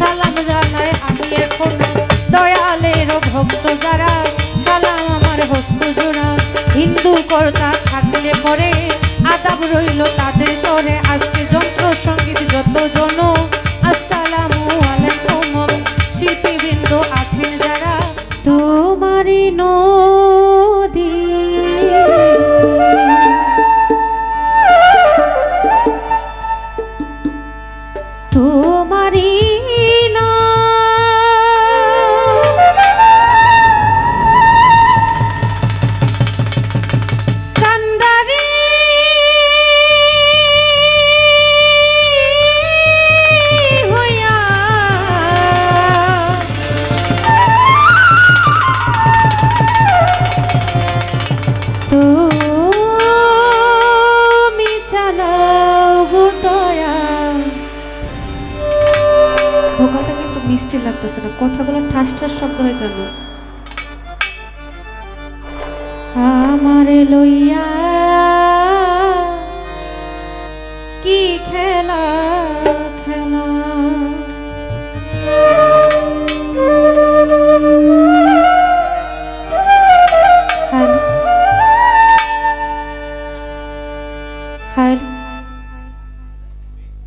সালাম জানাই আমি এখন দয়ালের ভক্ত যারা। সালাম আমার হস্ত জোড়া। হিন্দু কর্তা থাকলে পরে আদাব রইল তাদের তরে। আজকে যন্ত্র সংগীত যত জন। আসসালামু আলাইকুম। শিল্পীবৃন্দ আছেন যারা। তোমারই নদী মিষ্টি লাগতেছে না। কথাগুলো ঠাস ঠাস শব্দ হয় কেন? আমারে লইয়া কি খেলা খেলা?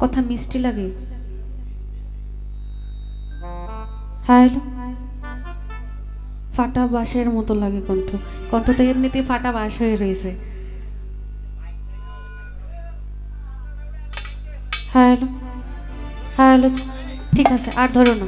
কথা মিষ্টি লাগে। হ্যালো ফাটা বাঁশের মতো লাগে কণ্ঠ। কণ্ঠ তো এমনিতে ফাটা বাঁশ হয়ে রয়েছে। হ্যালো হ্যালো ঠিক আছে, আর ধরো না।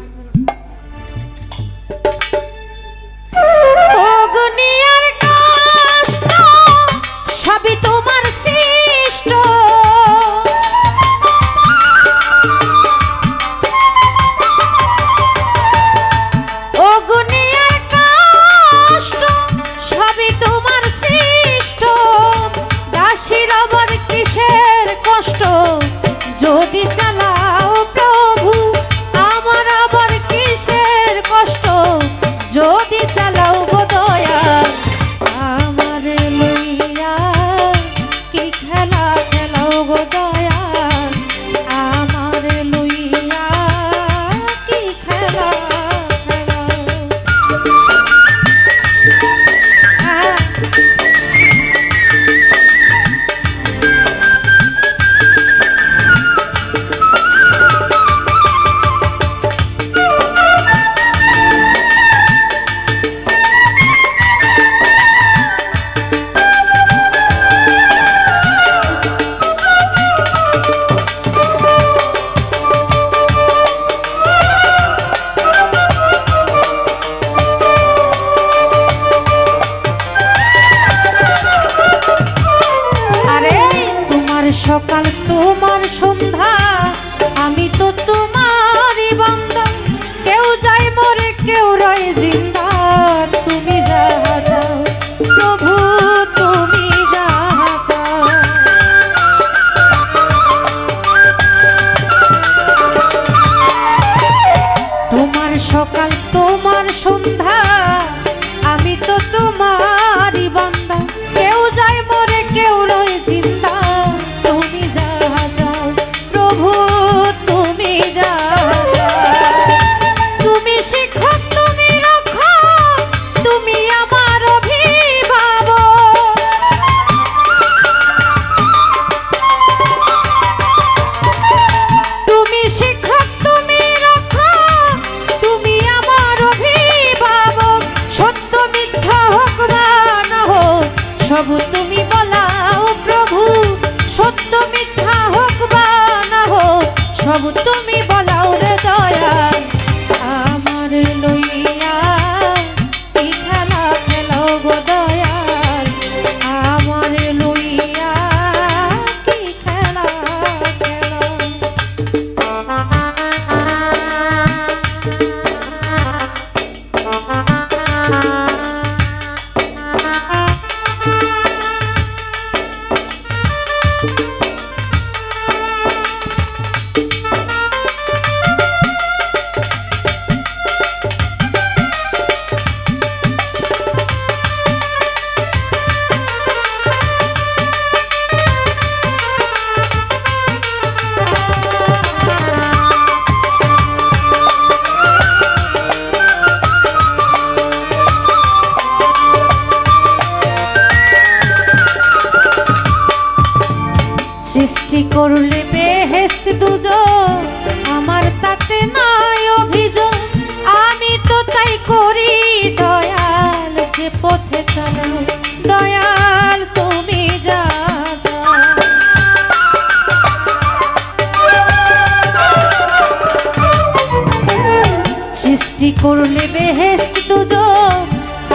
সৃষ্টি করলে বেহেস্ত দুজো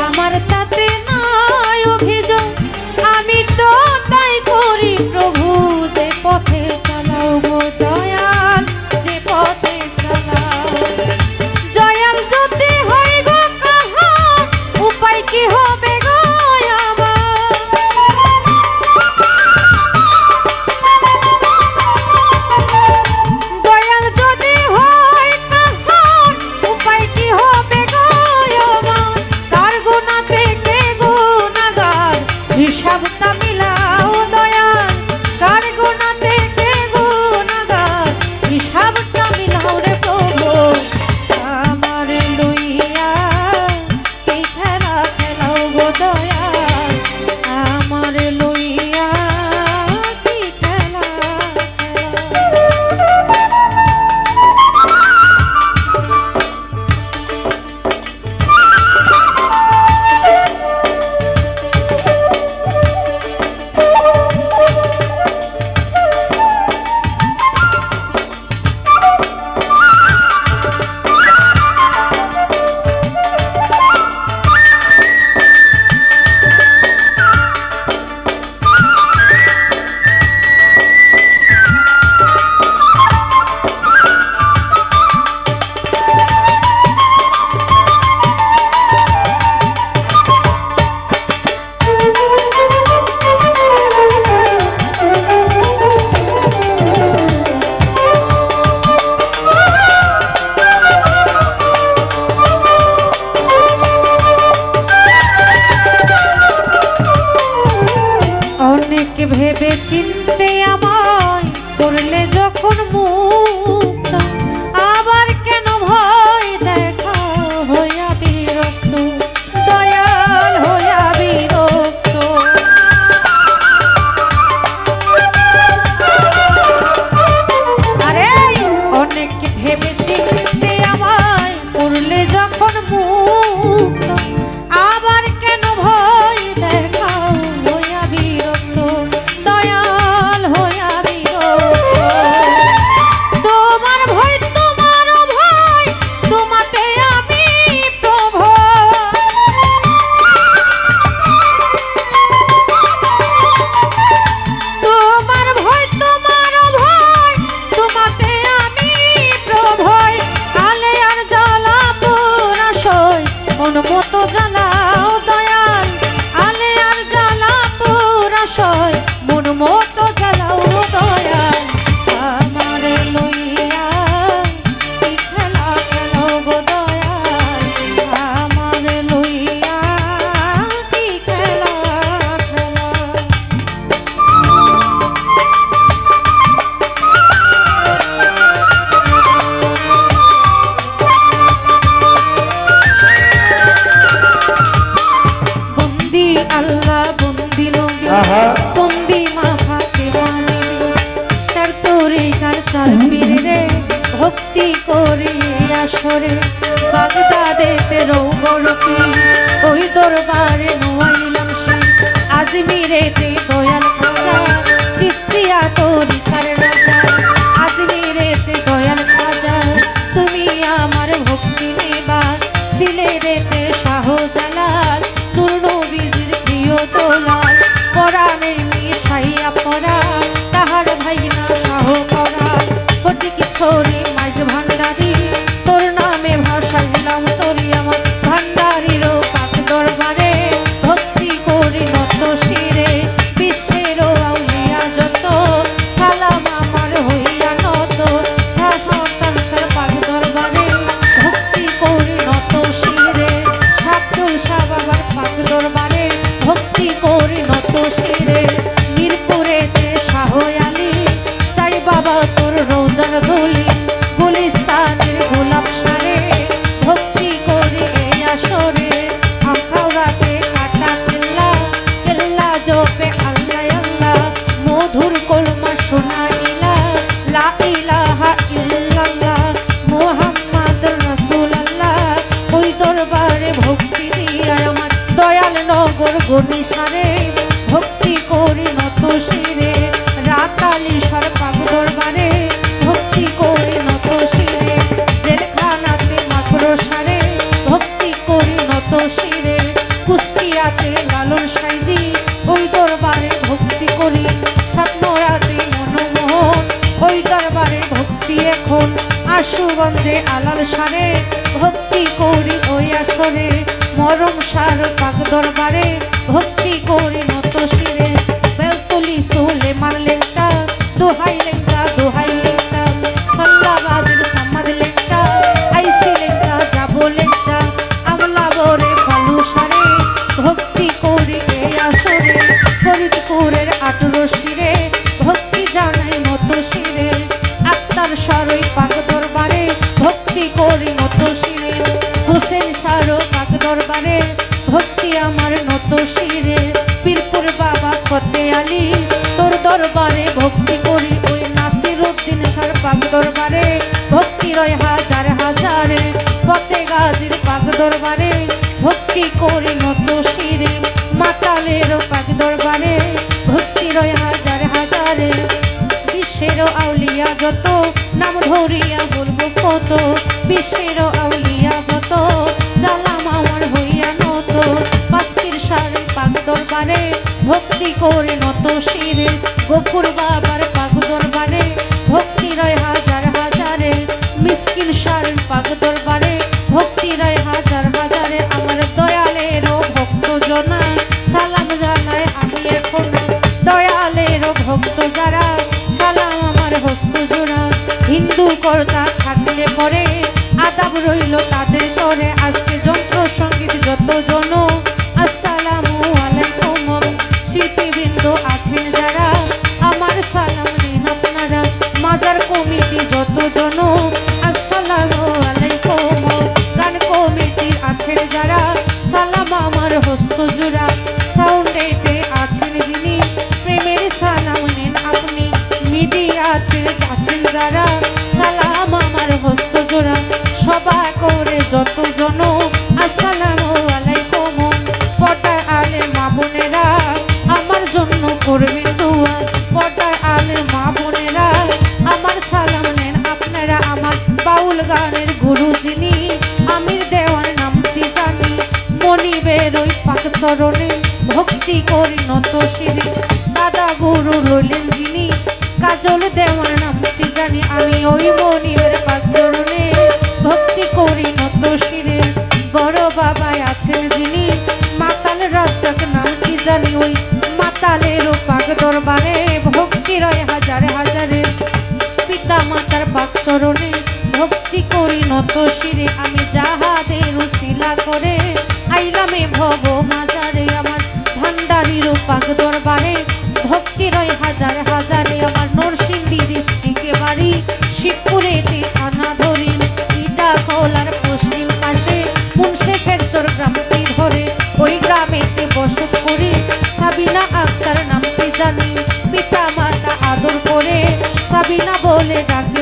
আমার তাতে নয় অভিযোগ। আমি তো তাই করি প্রভু। ভেবে চিনতে আমায় করলে যখন মুখ সরে বাগদাদেতে রৌব রকি ওই দরবারে নোয়াইলাম সে। আজ আজমিরেতে দয়াল খাজা চিস্তিয়া তরিকার রাজা। আজ আজমিরেতে দয়াল খাজা তুমি আমার ভক্তি নেবা সিলেরেতে রেতে শাহজালাল, নূর নবীজির প্রিয় দোলাল। পরাণে মিশাইয়া পরা তাহার ভাই না শাহ পরা ফটিক ছোড়ে মাইজ ভান্ডারী ভক্তি দিয়ার দয়াল নগর গণিসারে আশুগঞ্জে আলাল সারে, ভক্তি করি ওই আসরে, মরম সার পাক দরবারে, ভক্তি করি নত শিরে। বেলতলি সোলে দোহাই লেঙ্কা দোহাই লেঙ্কা সাল্লাবাদের সামাদ আইসি আমলা বরে ভালু সারে, ভক্তি করি এ আসরে। ফরিদপুরের আটুরো শিরে, ভক্তি জানাই মতো শিরে। আত্মার সারই আমার নত শিরে পীরপুর বাবা ফতে আলী। তোর দরবারে ভক্তি করি ওই নাসির উদ্দিন সার পাক দরবারে। ভক্তি রয় হাজার হাজারে, ফতে গাজির পাক দরবারে। ভক্তি করি নত শিরে মাতালের পাক দরবারে। ভক্তি রয় হাজার হাজারে, বিশ্বের আউলিয়া যত। নাম ধরিয়া বলব কত, বিশ্বের আউলিয়া যত। দরবারে, ভক্তি করে নত শিরে, গফুর বাবার পাক দরবারে, ভক্তি রয় হাজার হাজারে, মিসকিন সার পাক দরবারে, ভক্তি রয় হাজার হাজারে, আমার দয়ালেরও ভক্ত জনা সালাম জানায় আমি এখন। দয়ালেরও ভক্ত যারা, সালাম আমার হস্ত জোড়া হিন্দু কর্তা থাকলে পরে আদাব রইল তাদের তরে। আজকে যন্ত্র সংগীত যত জন যত জন আসসালামু আলাইকুম। গান কমিটির আছেন যারা, সালাম আমার হস্ত জোড়া সাউন্ডেতে আছেন যিনি, প্রেমের সালাম নেন আপনি। মিডিয়াতে আছেন যারা, সালাম আমার হস্ত জোড়া সবাই করে যত জন আসসালামু আলাইকুম। পটার আমার জন্য করবেন চরণে ভক্তি করি নত শিরে। দাদা গুরু রইলেন যিনি, কাজল দেওয়ার নামটি জানি। আমি ওই মনিবের পাক চরণে ভক্তি করি নত শিরে। বড় বাবা আছেন যিনি, মাতাল রাজ্জাক নামটি জানি। ওই মাতালের পাক দরবারে ভক্তি রয় হাজারে হাজারে। পিতা মাতার পাক চরণে ভক্তি করি নত শিরে। আমি যাহাদের শিলা করে আইলামে ভব সাবিনা